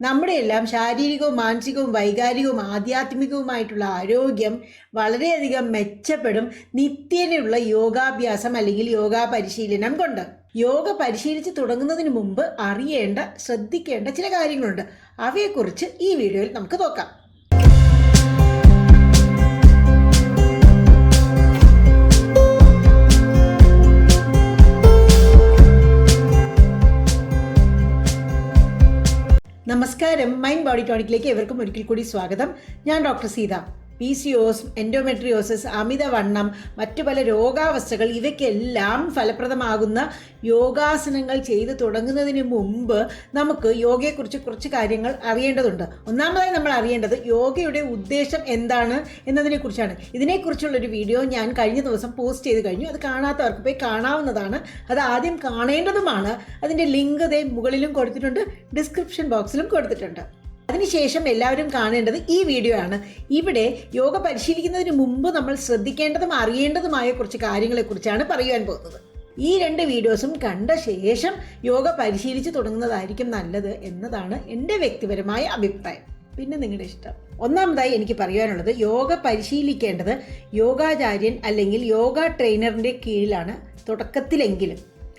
നമ്മുടെ എല്ലാം ശാരീരികവും മാനസികവും വൈകാരികവും ആധ്യാത്മികവുമായിട്ടുള്ള ആരോഗ്യം വളരെയധികം മെച്ചപ്പെടും നിത്യേനയുള്ള യോഗാഭ്യാസം അല്ലെങ്കിൽ യോഗാ പരിശീലനം കൊണ്ട്. യോഗ പരിശീലിച്ച് തുടങ്ങുന്നതിന് മുമ്പ് അറിയേണ്ട ശ്രദ്ധിക്കേണ്ട ചില കാര്യങ്ങളുണ്ട്. അവയെക്കുറിച്ച് ഈ വീഡിയോയിൽ നമുക്ക് നോക്കാം. നമസ്കാരം. മൈൻഡ് ബോഡി ടോണിക്കിലേക്ക് എവർക്കും ഒരിക്കൽ കൂടി സ്വാഗതം. ഞാൻ doctor Seetha. P C O S endometriosis അമിതവണ്ണം മറ്റു പല രോഗാവസ്ഥകൾ ഇവയ്ക്കെല്ലാം ഫലപ്രദമാകുന്ന യോഗാസനങ്ങൾ ചെയ്തു തുടങ്ങുന്നതിന് മുമ്പ് നമുക്ക് യോഗയെക്കുറിച്ച് കുറച്ച് കാര്യങ്ങൾ അറിയേണ്ടതുണ്ട്. ഒന്നാമതായി നമ്മൾ അറിയേണ്ടത് യോഗയുടെ ഉദ്ദേശം എന്താണ് എന്നതിനെക്കുറിച്ചാണ്. ഇതിനെക്കുറിച്ചുള്ള ഒരു വീഡിയോ ഞാൻ കഴിഞ്ഞ ദിവസം പോസ്റ്റ് ചെയ്ത് കഴിഞ്ഞു. അത് കാണാത്തവർക്ക് പോയി കാണാവുന്നതാണ്. അത് ആദ്യം കാണേണ്ടതുമാണ്. അതിന്റെ ലിങ്ക് ദേ മുകളിലും കൊടുത്തിട്ടുണ്ട്. ഡിസ്ക്രിപ്ഷൻ ബോക്സിലും കൊടുത്തിട്ടുണ്ട്. അതിനുശേഷം എല്ലാവരും കാണേണ്ടത് ഈ വീഡിയോ ആണ് ഇവിടെ യോഗ പരിശീലിക്കുന്നതിന് മുമ്പ് നമ്മൾ ശ്രദ്ധിക്കേണ്ടതും അറിയേണ്ടതുമായ കുറച്ച് കാര്യങ്ങളെക്കുറിച്ചാണ് പറയുവാൻ പോകുന്നത്. ഈ രണ്ട് വീഡിയോസും കണ്ട ശേഷം യോഗ പരിശീലിച്ച് തുടങ്ങുന്നതായിരിക്കും നല്ലത് എന്നതാണ് എന്റെ വ്യക്തിപരമായ അഭിപ്രായം. പിന്നെ നിങ്ങളുടെ ഇഷ്ടം. ഒന്നാമതായി എനിക്ക് പറയാനുള്ളത് യോഗ പരിശീലിക്കേണ്ടത് യോഗാചാര്യൻ അല്ലെങ്കിൽ യോഗ ട്രെയിനറിന്റെ കീഴിലാണ്. തുടക്കത്തിലെങ്കിലും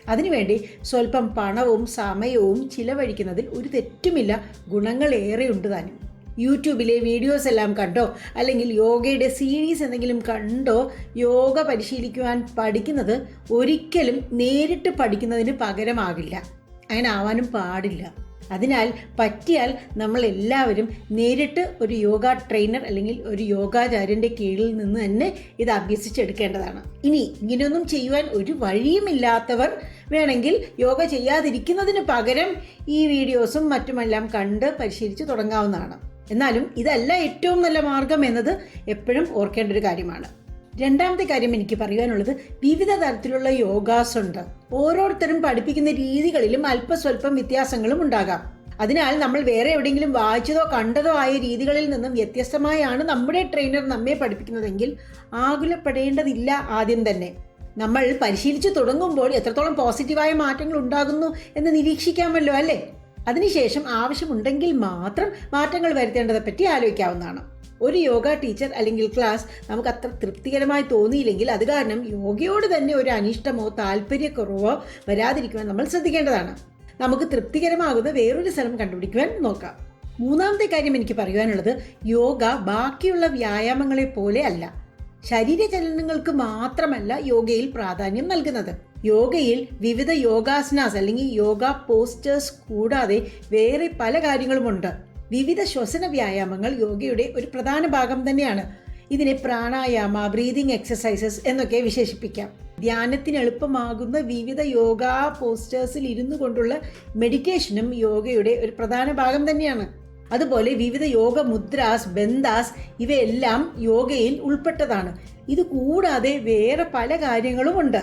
അതിനുവേണ്ടി സ്വല്പം പണവും സമയവും ചിലവഴിക്കുന്നതിൽ ഒരു തെറ്റുമില്ല. ഗുണങ്ങൾ ഏറെയുണ്ട് താനും. യൂട്യൂബിലെ വീഡിയോസ് എല്ലാം കണ്ടോ? അല്ലെങ്കിൽ യോഗയുടെ സീരീസ് എന്തെങ്കിലും കണ്ടോ? യോഗ പരിശീലിക്കുവാൻ പഠിക്കുന്നത് ഒരിക്കലും നേരിട്ട് പഠിക്കുന്നതിന് പകരമാകില്ല. അങ്ങനെ ആവാനും പാടില്ല. അതിനാൽ പറ്റിയാൽ നമ്മളെല്ലാവരും നേരിട്ട് ഒരു യോഗ ട്രെയിനർ അല്ലെങ്കിൽ ഒരു യോഗാചാര്യന്റെ കീഴിൽ നിന്ന് തന്നെ ഇത് അഭ്യസിച്ചെടുക്കേണ്ടതാണ്. ഇനി ഇങ്ങനെയൊന്നും ചെയ്യുവാൻ ഒരു വഴിയുമില്ലാത്തവർ വേണമെങ്കിൽ യോഗ ചെയ്യാതിരിക്കുന്നതിന് പകരം ഈ വീഡിയോസും മറ്റുമെല്ലാം കണ്ട് പരിശീലിച്ച് തുടങ്ങാവുന്നതാണ്. എന്നാലും ഇതല്ല ഏറ്റവും നല്ല മാർഗം എന്നത് എപ്പോഴും ഓർക്കേണ്ട ഒരു കാര്യമാണ്. രണ്ടാമത്തെ കാര്യം എനിക്ക് പറയുവാനുള്ളത് വിവിധ തരത്തിലുള്ള യോഗാസ് ഉണ്ട് ഓരോരുത്തരും പഠിപ്പിക്കുന്ന രീതികളിലും അല്പസ്വല്പം വ്യത്യാസങ്ങളും ഉണ്ടാകാം. അതിനാൽ നമ്മൾ വേറെ എവിടെയെങ്കിലും വായിച്ചതോ കണ്ടതോ ആയ രീതികളിൽ നിന്നും വ്യത്യസ്തമായാണ് നമ്മുടെ ട്രെയിനർ നമ്മെ പഠിപ്പിക്കുന്നതെങ്കിൽ ആകുലപ്പെടേണ്ടതില്ല ആദ്യം തന്നെ. നമ്മൾ പരിശീലിച്ചു തുടങ്ങുമ്പോൾ എത്രത്തോളം പോസിറ്റീവായ മാറ്റങ്ങൾ ഉണ്ടാകുന്നു എന്ന് നിരീക്ഷിക്കാമല്ലോ അല്ലേ? അതിനുശേഷം ആവശ്യമുണ്ടെങ്കിൽ മാത്രം മാറ്റങ്ങൾ വരുത്തേണ്ടതെപ്പറ്റി ആലോചിക്കാവുന്നതാണ്. ഒരു യോഗ ടീച്ചർ അല്ലെങ്കിൽ ക്ലാസ് നമുക്ക് അത്ര തൃപ്തികരമായി തോന്നിയില്ലെങ്കിൽ അത് കാരണം യോഗയോട് തന്നെ ഒരു അനിഷ്ടമോ താല്പര്യക്കുറവോ വരാതിരിക്കുവാൻ നമ്മൾ ശ്രദ്ധിക്കേണ്ടതാണ്. നമുക്ക് തൃപ്തികരമാകുന്ന വേറൊരു സ്ഥലം കണ്ടുപിടിക്കുവാൻ നോക്കാം. മൂന്നാമത്തെ കാര്യം എനിക്ക് പറയുവാനുള്ളത് യോഗ ബാക്കിയുള്ള വ്യായാമങ്ങളെ പോലെ അല്ല. ശരീരചലനങ്ങൾക്ക് മാത്രമല്ല യോഗയിൽ പ്രാധാന്യം നൽകുന്നത്. യോഗയിൽ വിവിധ യോഗാസനാസ് അല്ലെങ്കിൽ യോഗ പോസ്റ്റേഴ്സ് കൂടാതെ വേറെ പല കാര്യങ്ങളുമുണ്ട്. വിവിധ ശ്വസന വ്യായാമങ്ങൾ യോഗയുടെ ഒരു പ്രധാന ഭാഗം തന്നെയാണ്. ഇതിനെ പ്രാണായാമ ബ്രീതിങ് എക്സസൈസസ് എന്നൊക്കെ വിശേഷിപ്പിക്കാം. ധ്യാനത്തിന് എളുപ്പമാകുന്ന വിവിധ യോഗ പോസ്റ്റേഴ്സിൽ ഇരുന്നു കൊണ്ടുള്ള മെഡിറ്റേഷനും യോഗയുടെ ഒരു പ്രധാന ഭാഗം തന്നെയാണ്. അതുപോലെ വിവിധ യോഗ മുദ്രാസ് ബന്ധാസ് ഇവയെല്ലാം യോഗയിൽ ഉൾപ്പെട്ടതാണ്. ഇത് കൂടാതെ വേറെ പല കാര്യങ്ങളുമുണ്ട്.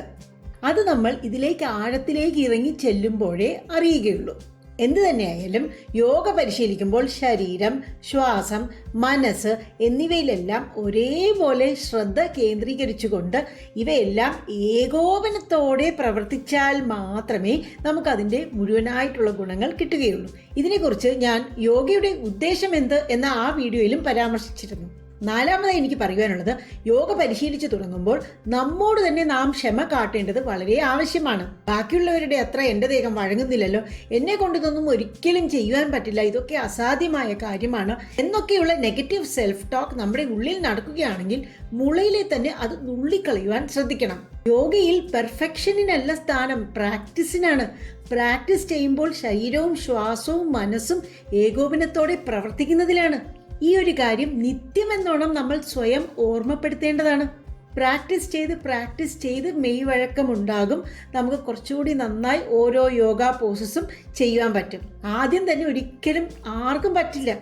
അത് നമ്മൾ ഇതിലേക്ക് ആഴത്തിലേക്ക് ഇറങ്ങി ചെല്ലുമ്പോഴേ അറിയുകയുള്ളൂ. എന്തു തന്നെയായാലും യോഗ പരിശീലിക്കുമ്പോൾ ശരീരം ശ്വാസം മനസ്സ് എന്നിവയിലെല്ലാം ഒരേപോലെ ശ്രദ്ധ കേന്ദ്രീകരിച്ചുകൊണ്ട് ഇവയെല്ലാം ഏകോപനത്തോടെ പ്രവർത്തിച്ചാൽ മാത്രമേ നമുക്കതിന്റെ മുഴുവനായിട്ടുള്ള ഗുണങ്ങൾ കിട്ടുകയുള്ളൂ. ഇതിനെക്കുറിച്ച് ഞാൻ യോഗയുടെ ഉദ്ദേശം എന്ത് എന്ന ആ വീഡിയോയിലും പരാമർശിച്ചിരുന്നു. നാലാമതായി എനിക്ക് പറയുവാനുള്ളത് യോഗ പരിശീലിച്ചു തുടങ്ങുമ്പോൾ നമ്മോട് തന്നെ നാം ക്ഷമ കാട്ടേണ്ടത് വളരെ ആവശ്യമാണ്. ബാക്കിയുള്ളവരുടെ അത്ര എന്റെ ദേഹം വഴങ്ങുന്നില്ലല്ലോ. എന്നെ കൊണ്ട് ഇതൊന്നും ഒരിക്കലും ചെയ്യുവാൻ പറ്റില്ല. ഇതൊക്കെ അസാധ്യമായ കാര്യമാണ്. എന്നൊക്കെയുള്ള നെഗറ്റീവ് സെൽഫ് ടോക്ക് നമ്മുടെ ഉള്ളിൽ നടക്കുകയാണെങ്കിൽ മുളയിലെ തന്നെ അത് നുള്ളിക്കളയുവാൻ ശ്രദ്ധിക്കണം. യോഗയിൽ പെർഫെക്ഷനിനല്ല സ്ഥാനം പ്രാക്ടീസിനാണ്. പ്രാക്ടീസ് ചെയ്യുമ്പോൾ ശരീരവും ശ്വാസവും മനസ്സും ഏകോപനത്തോടെ പ്രവർത്തിക്കുന്നതിലാണ്. ഈ ഒരു കാര്യം നിത്യമെന്നോണം നമ്മൾ സ്വയം ഓർമ്മപ്പെടുത്തേണ്ടതാണ്. പ്രാക്ടീസ് ചെയ്ത് പ്രാക്ടീസ് ചെയ്ത് മെയ് വഴക്കമുണ്ടാകും. നമുക്ക് കുറച്ചുകൂടി നന്നായി ഓരോ യോഗ പോസസും ചെയ്യുവാൻ പറ്റും. ആദ്യം തന്നെ ഒരിക്കലും ആർക്കും പറ്റില്ല.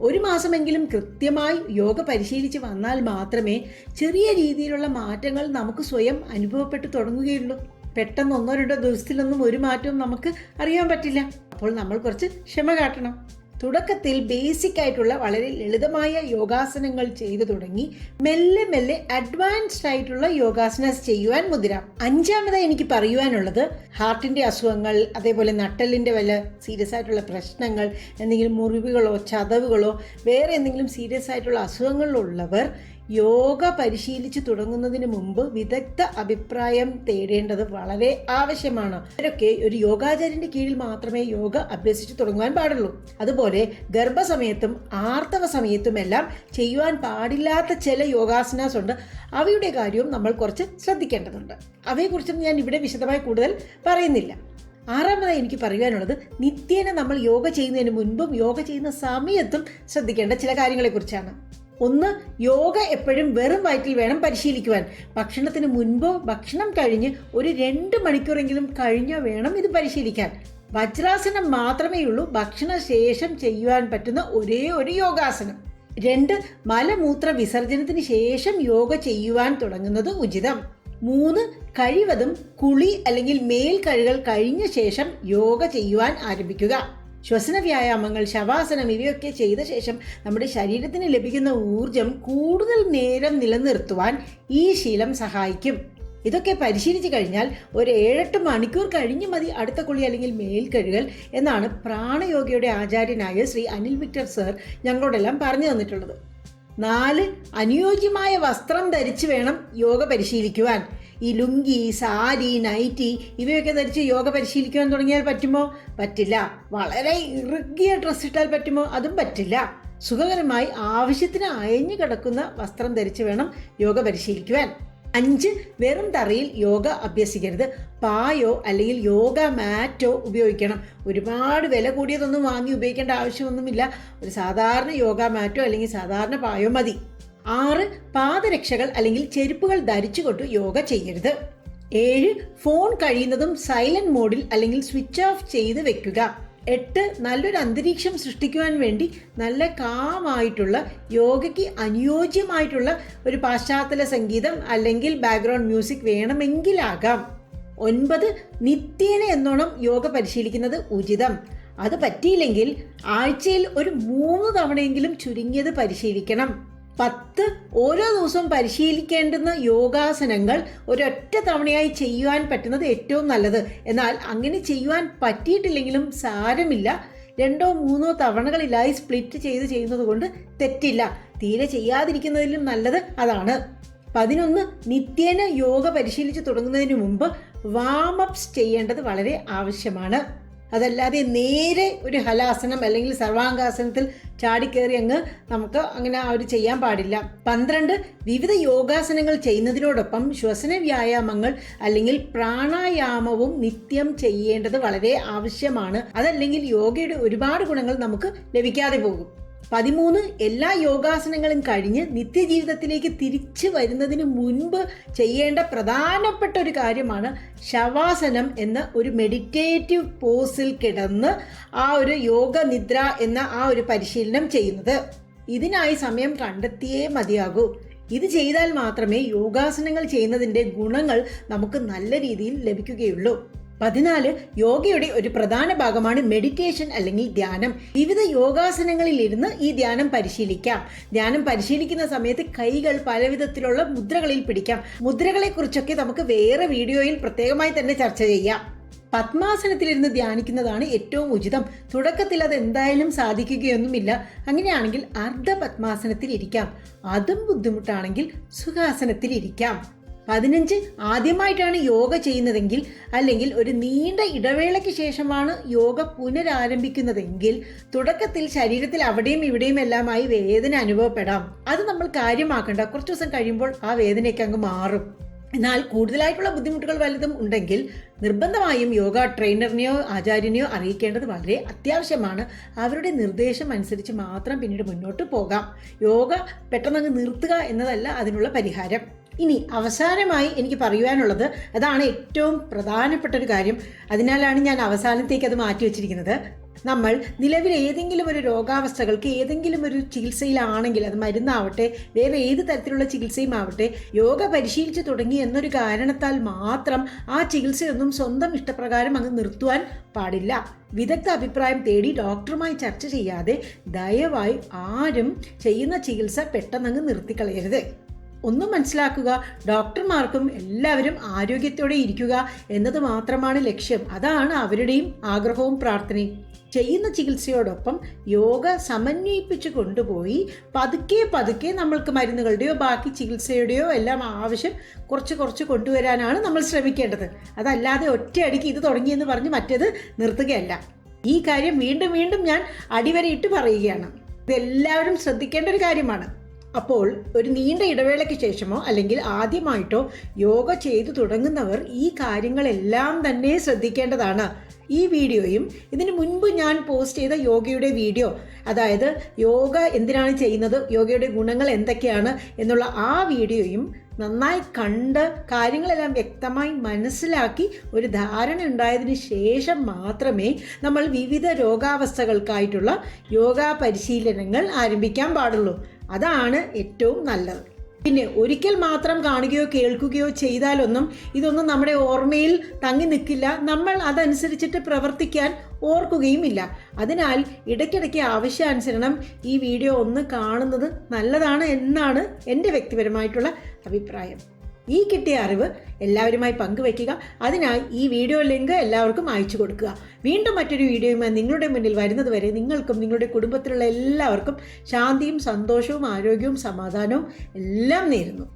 ഒരു മാസമെങ്കിലും കൃത്യമായി യോഗ പരിശീലിച്ച് വന്നാൽ മാത്രമേ ചെറിയ രീതിയിലുള്ള മാറ്റങ്ങൾ നമുക്ക് സ്വയം അനുഭവപ്പെട്ടു തുടങ്ങുകയുള്ളൂ. പെട്ടെന്ന് ഒന്നോ രണ്ടോ ദിവസത്തിലൊന്നും ഒരു മാറ്റവും നമുക്ക് അറിയാൻ പറ്റില്ല. അപ്പോൾ നമ്മൾ കുറച്ച് ക്ഷമ കാട്ടണം. തുടക്കത്തിൽ ബേസിക് ആയിട്ടുള്ള വളരെ ലളിതമായ യോഗാസനങ്ങൾ ചെയ്തു തുടങ്ങി. മെല്ലെ മെല്ലെ അഡ്വാൻസ്ഡ് ആയിട്ടുള്ള യോഗാസനസ് ചെയ്യുവാൻ മുതിരാം. അഞ്ചാമതായി എനിക്ക് പറയുവാനുള്ളത് ഹാർട്ടിന്റെ അസുഖങ്ങൾ അതേപോലെ നട്ടലിന്റെ വല്ല സീരിയസ് ആയിട്ടുള്ള പ്രശ്നങ്ങൾ എന്തെങ്കിലും മുറിവുകളോ ചതവുകളോ വേറെ എന്തെങ്കിലും സീരിയസ് ആയിട്ടുള്ള അസുഖങ്ങളുള്ളവർ യോഗ പരിശീലിച്ച് തുടങ്ങുന്നതിന് മുമ്പ് വിദഗ്ധ അഭിപ്രായം തേടേണ്ടത് വളരെ ആവശ്യമാണ്. ഇവരൊക്കെ ഒരു യോഗാചാര്യന്റെ കീഴിൽ മാത്രമേ യോഗ അഭ്യസിച്ച് തുടങ്ങുവാൻ പാടുള്ളൂ. അതുപോലെ ഗർഭസമയത്തും ആർത്തവ സമയത്തുമെല്ലാം ചെയ്യുവാൻ പാടില്ലാത്ത ചില യോഗാസനാസ് ഉണ്ട്. അവയുടെ കാര്യവും നമ്മൾ കുറച്ച് ശ്രദ്ധിക്കേണ്ടതുണ്ട്. അവയെക്കുറിച്ചും ഞാൻ ഇവിടെ വിശദമായി കൂടുതൽ പറയുന്നില്ല. ആറാമതായി എനിക്ക് പറയാനുള്ളത് നിത്യേന നമ്മൾ യോഗ ചെയ്യുന്നതിന് മുൻപും യോഗ ചെയ്യുന്ന സമയത്തും ശ്രദ്ധിക്കേണ്ട ചില കാര്യങ്ങളെക്കുറിച്ചാണ്. ഒന്ന് യോഗ എപ്പോഴും വെറും വയറ്റിൽ വേണം പരിശീലിക്കുവാൻ. ഭക്ഷണത്തിന് മുൻപോ ഭക്ഷണം കഴിഞ്ഞ് ഒരു രണ്ട് മണിക്കൂറെങ്കിലും കഴിഞ്ഞോ വേണം ഇത് പരിശീലിക്കാൻ. വജ്രാസനം മാത്രമേ ഉള്ളൂ ഭക്ഷണ ശേഷം ചെയ്യുവാൻ പറ്റുന്ന ഒരേ ഒരു യോഗാസനം. രണ്ട് മലമൂത്ര വിസർജനത്തിന് ശേഷം യോഗ ചെയ്യുവാൻ തുടങ്ങുന്നത് ഉചിതം. മൂന്ന് കഴിവതും കുളി അല്ലെങ്കിൽ മേൽ കഴുകൽ കഴിഞ്ഞ ശേഷം യോഗ ചെയ്യുവാൻ ആരംഭിക്കുക. ശ്വസന വ്യായാമങ്ങൾ ശവാസനം ഇവയൊക്കെ ചെയ്ത ശേഷം നമ്മുടെ ശരീരത്തിന് ലഭിക്കുന്ന ഊർജം കൂടുതൽ നേരം നിലനിർത്തുവാൻ ഈ ശീലം സഹായിക്കും. ഇതൊക്കെ പരിശീലിച്ചു കഴിഞ്ഞാൽ ഒരു ഏഴെട്ട് മണിക്കൂർ കഴിഞ്ഞ് മതി അടുത്ത കുളി അല്ലെങ്കിൽ മേൽക്കഴുകൽ എന്നാണ് പ്രാണയോഗയുടെ ആചാര്യനായ ശ്രീ അനിൽ വിക്ടർ സർ ഞങ്ങളോടെല്ലാം പറഞ്ഞു തന്നിട്ടുള്ളത്. നാല് അനുയോജ്യമായ വസ്ത്രം ധരിച്ച് വേണം യോഗ പരിശീലിക്കുവാൻ. ഈ ലുങ്കി സാരി നൈറ്റി ഇവയൊക്കെ ധരിച്ച് യോഗ പരിശീലിക്കുവാൻ തുടങ്ങിയാൽ പറ്റുമോ? പറ്റില്ല. വളരെ ഇറുകിയ ഡ്രസ്സ് ഇട്ടാൽ പറ്റുമോ? അതും പറ്റില്ല. സുഖകരമായി ആവശ്യത്തിന് അയഞ്ഞു കിടക്കുന്ന വസ്ത്രം ധരിച്ച് വേണം യോഗ പരിശീലിക്കുവാൻ. അഞ്ച് വെറും തറയിൽ യോഗ അഭ്യസിക്കരുത്. പായോ അല്ലെങ്കിൽ യോഗ മാറ്റോ ഉപയോഗിക്കണം. ഒരുപാട് വില കൂടിയതൊന്നും വാങ്ങി ഉപയോഗിക്കേണ്ട ആവശ്യമൊന്നുമില്ല. ഒരു സാധാരണ യോഗ മാറ്റോ അല്ലെങ്കിൽ സാധാരണ പായോ മതി. ആറ് പാദരക്ഷകൾ അല്ലെങ്കിൽ ചെരുപ്പുകൾ ധരിച്ചുകൊണ്ട് യോഗ ചെയ്യരുത്. ഏഴ് ഫോൺ കഴിയുന്നതും സൈലന്റ് മോഡിൽ അല്ലെങ്കിൽ സ്വിച്ച് ഓഫ് ചെയ്ത് വെക്കുക. എട്ട് നല്ലൊരു അന്തരീക്ഷം സൃഷ്ടിക്കുവാൻ വേണ്ടി നല്ല കാമായിട്ടുള്ള യോഗയ്ക്ക് അനുയോജ്യമായിട്ടുള്ള ഒരു പാശ്ചാത്തല സംഗീതം അല്ലെങ്കിൽ ബാക്ക്ഗ്രൗണ്ട് മ്യൂസിക് വേണമെങ്കിലാകാം. ഒൻപത് നിത്യേന എന്നോണം യോഗ പരിശീലിക്കുന്നത് ഉചിതം. അത് പറ്റിയില്ലെങ്കിൽ ആഴ്ചയിൽ ഒരു മൂന്ന് തവണയെങ്കിലും ചുരുങ്ങിയത് പരിശീലിക്കണം. പത്ത് ഓരോ ദിവസവും പരിശീലിക്കേണ്ടുന്ന യോഗാസനങ്ങൾ ഒരൊറ്റ തവണയായി ചെയ്യുവാൻ പറ്റുന്നത് ഏറ്റവും നല്ലത്. എന്നാൽ അങ്ങനെ ചെയ്യുവാൻ പറ്റിയിട്ടില്ലെങ്കിലും സാരമില്ല. രണ്ടോ മൂന്നോ തവണകളിലായി സ്പ്ലിറ്റ് ചെയ്ത് ചെയ്യുന്നത് കൊണ്ട് തെറ്റില്ല. തീരെ ചെയ്യാതിരിക്കുന്നതിലും നല്ലത് അതാണ്. പതിനൊന്ന് നിത്യേന യോഗ പരിശീലിച്ച് തുടങ്ങുന്നതിന് മുമ്പ് വാമപ്സ് ചെയ്യേണ്ടത് വളരെ ആവശ്യമാണ്. അതല്ലാതെ നേരെ ഒരു ഹലാസനം അല്ലെങ്കിൽ സർവാംഗാസനത്തിൽ ചാടിക്കേറി അങ്ങ് നമുക്ക് അങ്ങനെ ആ ഒരു ചെയ്യാൻ പാടില്ല. പന്ത്രണ്ട് വിവിധ യോഗാസനങ്ങൾ ചെയ്യുന്നതിനോടൊപ്പം ശ്വസന വ്യായാമങ്ങൾ അല്ലെങ്കിൽ പ്രാണായാമവും നിത്യം ചെയ്യേണ്ടത് വളരെ ആവശ്യമാണ്. അതല്ലെങ്കിൽ യോഗയുടെ ഒരുപാട് ഗുണങ്ങൾ നമുക്ക് ലഭിക്കാതെ പോകും. പതിമൂന്ന് എല്ലാ യോഗാസനങ്ങളും കഴിഞ്ഞ് നിത്യജീവിതത്തിലേക്ക് തിരിച്ചു വരുന്നതിന് മുൻപ് ചെയ്യേണ്ട പ്രധാനപ്പെട്ട ഒരു കാര്യമാണ് ശവാസനം എന്ന ഒരു മെഡിറ്റേറ്റീവ് പോസിൽ കിടന്ന് ആ ഒരു യോഗ നിദ്ര എന്ന ആ ഒരു പരിശീലനം ചെയ്യുന്നത്. ഇതിനായി സമയം കണ്ടെത്തിയേ മതിയാകൂ. ഇത് ചെയ്താൽ മാത്രമേ യോഗാസനങ്ങൾ ചെയ്യുന്നതിന്റെ ഗുണങ്ങൾ നമുക്ക് നല്ല രീതിയിൽ ലഭിക്കുകയുള്ളൂ. പതിനാല് യോഗയുടെ ഒരു പ്രധാന ഭാഗമാണ് മെഡിറ്റേഷൻ അല്ലെങ്കിൽ ധ്യാനം. വിവിധ യോഗാസനങ്ങളിൽ ഇരുന്ന് ഈ ധ്യാനം പരിശീലിക്കാം. ധ്യാനം പരിശീലിക്കുന്ന സമയത്ത് കൈകൾ പലവിധത്തിലുള്ള മുദ്രകളിൽ പിടിക്കാം. മുദ്രകളെ കുറിച്ചൊക്കെ നമുക്ക് വേറെ വീഡിയോയിൽ പ്രത്യേകമായി തന്നെ ചർച്ച ചെയ്യാം. പത്മാസനത്തിലിരുന്ന് ധ്യാനിക്കുന്നതാണ് ഏറ്റവും ഉചിതം. തുടക്കത്തിൽ അത് എന്തായാലും സാധിക്കുകയൊന്നുമില്ല. അങ്ങനെയാണെങ്കിൽ അർദ്ധ പത്മാസനത്തിൽ ഇരിക്കാം അതും ബുദ്ധിമുട്ടാണെങ്കിൽ സുഖാസനത്തിൽ ഇരിക്കാം പതിനഞ്ച് ആദ്യമായിട്ടാണ് യോഗ ചെയ്യുന്നതെങ്കിൽ അല്ലെങ്കിൽ ഒരു നീണ്ട ഇടവേളയ്ക്ക് ശേഷമാണ് യോഗ പുനരാരംഭിക്കുന്നതെങ്കിൽ തുടക്കത്തിൽ ശരീരത്തിൽ അവിടെയും ഇവിടെയും എല്ലാമായി വേദന അനുഭവപ്പെടാം. അത് നമ്മൾ കാര്യമാക്കണ്ട. കുറച്ച് ദിവസം കഴിയുമ്പോൾ ആ വേദനയൊക്കെ അങ്ങ് മാറും. എന്നാൽ കൂടുതലായിട്ടുള്ള ബുദ്ധിമുട്ടുകൾ വലുതും ഉണ്ടെങ്കിൽ നിർബന്ധമായും യോഗ ട്രെയിനറിനെയോ ആചാര്യനെയോ അറിയിക്കേണ്ടത് വളരെ അത്യാവശ്യമാണ്. അവരുടെ നിർദ്ദേശം അനുസരിച്ച് മാത്രം പിന്നീട് മുന്നോട്ട് പോകാം. യോഗ പെട്ടെന്ന് നിർത്തുക എന്നതല്ല അതിനുള്ള പരിഹാരം. ഇനി അവസാനമായി എനിക്ക് പറയുവാനുള്ളത് അതാണ് ഏറ്റവും പ്രധാനപ്പെട്ട ഒരു കാര്യം. അതിനാലാണ് ഞാൻ അവസാനത്തേക്ക് അത് മാറ്റി വെച്ചിരിക്കുന്നത്. നമ്മൾ നിലവിൽ ഏതെങ്കിലും ഒരു രോഗാവസ്ഥകൾക്ക് ഏതെങ്കിലും ഒരു ചികിത്സയിലാണെങ്കിൽ അത് മരുന്നാവട്ടെ വേറെ ഏത് തരത്തിലുള്ള ചികിത്സയും ആവട്ടെ യോഗ പരിശീലിച്ച് തുടങ്ങി എന്നൊരു കാരണത്താൽ മാത്രം ആ ചികിത്സയൊന്നും സ്വന്തം ഇഷ്ടപ്രകാരം അങ്ങ് നിർത്തുവാൻ പാടില്ല. വിദഗ്ധ അഭിപ്രായം തേടി ഡോക്ടറുമായി ചർച്ച ചെയ്യാതെ ദയവായി ആരും ചെയ്യുന്ന ചികിത്സ പെട്ടെന്നങ്ങ് നിർത്തിക്കളയരുത്. ഒന്നും മനസ്സിലാക്കുക. ഡോക്ടർമാർക്കും എല്ലാവരും ആരോഗ്യത്തോടെ ഇരിക്കുക എന്നത് മാത്രമാണ് ലക്ഷ്യം. അതാണ് അവരുടെയും ആഗ്രഹവും പ്രാർത്ഥനയും. ചെയ്യുന്ന ചികിത്സയോടൊപ്പം യോഗ സമന്വയിപ്പിച്ച് കൊണ്ടുപോയി പതുക്കെ പതുക്കെ നമ്മൾക്ക് മരുന്നുകളുടെയോ ബാക്കി ചികിത്സയുടെയോ എല്ലാം ആവശ്യം കുറച്ച് കുറച്ച് കൊണ്ടുവരാനാണ് നമ്മൾ ശ്രമിക്കേണ്ടത്. അതല്ലാതെ ഒറ്റയടിക്ക് ഇത് തുടങ്ങിയെന്ന് പറഞ്ഞ് മറ്റേത് നിർത്തുകയല്ല. ഈ കാര്യം വീണ്ടും വീണ്ടും ഞാൻ അടിവരയിട്ട് പറയുകയാണ്. ഇതെല്ലാവരും ശ്രദ്ധിക്കേണ്ട ഒരു കാര്യമാണ്. അപ്പോൾ ഒരു നീണ്ട ഇടവേളയ്ക്ക് ശേഷമോ അല്ലെങ്കിൽ ആദ്യമായിട്ടോ യോഗ ചെയ്തു തുടങ്ങുന്നവർ ഈ കാര്യങ്ങളെല്ലാം തന്നെ ശ്രദ്ധിക്കേണ്ടതാണ്. ഈ വീഡിയോയും ഇതിനു മുൻപ് ഞാൻ പോസ്റ്റ് ചെയ്ത യോഗയുടെ വീഡിയോ അതായത് യോഗ എന്തിനാണ് ചെയ്യുന്നത് യോഗയുടെ ഗുണങ്ങൾ എന്തൊക്കെയാണ് എന്നുള്ള ആ വീഡിയോയും നന്നായി കണ്ട് കാര്യങ്ങളെല്ലാം വ്യക്തമായി മനസ്സിലാക്കി ഒരു ധാരണ ഉണ്ടായതിന് ശേഷം മാത്രമേ നമ്മൾ വിവിധ രോഗാവസ്ഥകൾക്കായിട്ടുള്ള യോഗ പരിശീലനങ്ങൾ ആരംഭിക്കാൻ പാടുള്ളൂ. അതാണ് ഏറ്റവും നല്ലത്. പിന്നെ ഒരിക്കൽ മാത്രം കാണുകയോ കേൾക്കുകയോ ചെയ്താലൊന്നും ഇതൊന്നും നമ്മുടെ ഓർമ്മയിൽ തങ്ങി നിൽക്കില്ല. നമ്മൾ അതനുസരിച്ചിട്ട് പ്രവർത്തിക്കാൻ ഓർക്കുകയുമില്ല. അതിനാൽ ഇടയ്ക്കിടയ്ക്ക് ആവശ്യാനുസരണം ഈ വീഡിയോ ഒന്ന് കാണുന്നത് നല്ലതാണ് എന്നാണ് എന്റെ വ്യക്തിപരമായിട്ടുള്ള അഭിപ്രായം. ഈ കിട്ടിയ അറിവ് എല്ലാവരുമായി പങ്കുവയ്ക്കുക അതിനായി ഈ വീഡിയോ ലിങ്ക് എല്ലാവർക്കും അയച്ചു കൊടുക്കുക. വീണ്ടും മറ്റൊരു വീഡിയോയുമായി നിങ്ങളുടെ മുന്നിൽ വരുന്നത് വരെ നിങ്ങൾക്കും നിങ്ങളുടെ കുടുംബത്തിലുള്ള എല്ലാവർക്കും ശാന്തിയും സന്തോഷവും ആരോഗ്യവും സമാധാനവും എല്ലാം നേരുന്നു.